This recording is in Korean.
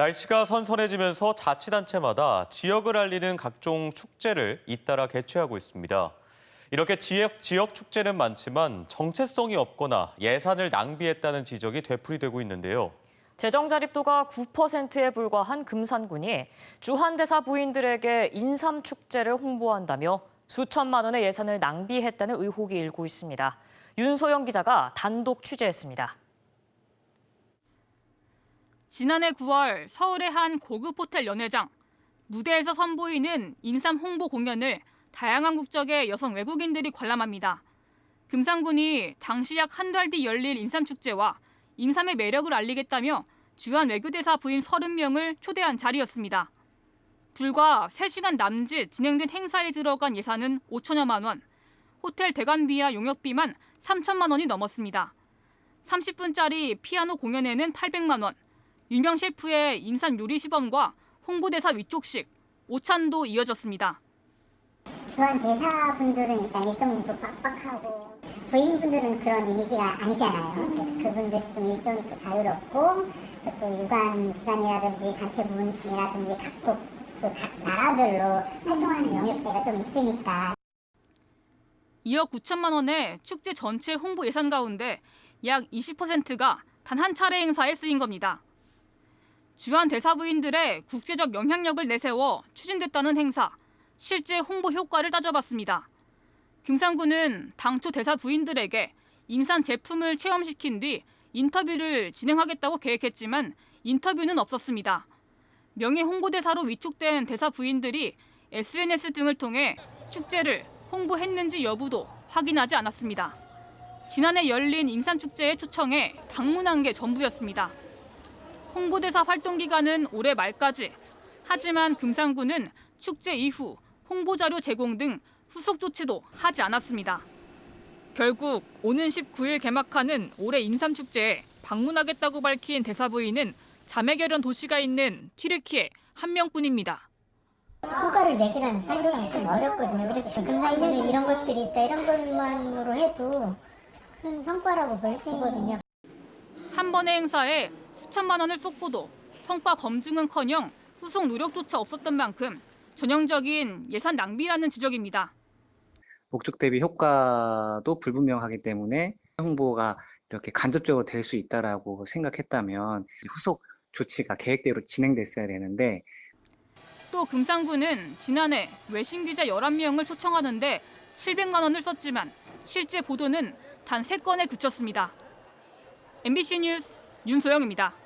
날씨가 선선해지면서 자치단체마다 지역을 알리는 각종 축제를 잇따라 개최하고 있습니다. 이렇게 지역, 지역 축제는 많지만 정체성이 없거나 예산을 낭비했다는 지적이 되풀이되고 있는데요. 재정 자립도가 9%에 불과한 금산군이 주한대사 부인들에게 인삼 축제를 홍보한다며 수천만 원의 예산을 낭비했다는 의혹이 일고 있습니다. 윤소영 기자가 단독 취재했습니다. 지난해 9월 서울의 한 고급 호텔 연회장 무대에서 선보이는 인삼 홍보 공연을 다양한 국적의 여성 외국인들이 관람합니다. 금산군이 당시 약 한 달 뒤 열릴 인삼 축제와 인삼의 매력을 알리겠다며 주한 외교대사 부인 30명을 초대한 자리였습니다. 불과 3시간 남짓 진행된 행사에 들어간 예산은 5천여만 원, 호텔 대관비와 용역비만 3천만 원이 넘었습니다. 30분짜리 피아노 공연에는 800만 원, 유명 셰프의 인삼 요리 시범과 홍보대사 위촉식, 오찬도 이어졌습니다. 주한 대사분들은 일단 일정도 빡빡하고 부인분들은 그런 이미지가 아니잖아요. 그래서 그분들이 좀 일정이 또 자유롭고 또 유관 기관이라든지 단체분이라든지 각국 그 각 나라별로 활동하는 영역대가 좀 있으니까 2억 9천만 원의 축제 전체 홍보 예산 가운데 약 20%가 단 한 차례 행사에 쓰인 겁니다. 주한 대사부인들의 국제적 영향력을 내세워 추진됐다는 행사, 실제 홍보 효과를 따져봤습니다. 금산군은 당초 대사부인들에게 인산 제품을 체험시킨 뒤 인터뷰를 진행하겠다고 계획했지만 인터뷰는 없었습니다. 명예 홍보대사로 위촉된 대사 부인들이 SNS 등을 통해 축제를 홍보했는지 여부도 확인하지 않았습니다. 지난해 열린 인삼축제에 초청해 방문한 게 전부였습니다. 홍보대사 활동 기간은 올해 말까지. 하지만 금산구는 축제 이후 홍보자료 제공 등 후속 조치도 하지 않았습니다. 결국 오는 19일 개막하는 올해 인삼축제에 방문하겠다고 밝힌 대사 부인은 자매결연 도시가 있는 튀르키예 한 명뿐입니다. 성과를 내기는 사실상 좀 어렵거든요. 그래서 금사 1년에 이런 것들이 있다 이런 것만으로 해도 큰 성과라고 보거든요. 한 번의 행사에 수천만 원을 쏟고도 성과 검증은커녕 후속 노력조차 없었던 만큼 전형적인 예산 낭비라는 지적입니다. 목적 대비 효과도 불분명하기 때문에 홍보가 이렇게 간접적으로 될 수 있다라고 생각했다면 후속 조치가 계획대로 진행됐어야 되는데 또 금산구는 지난해 외신 기자 11명을 초청하는데 700만 원을 썼지만 실제 보도는 단 3건에 그쳤습니다. MBC 뉴스 윤소영입니다.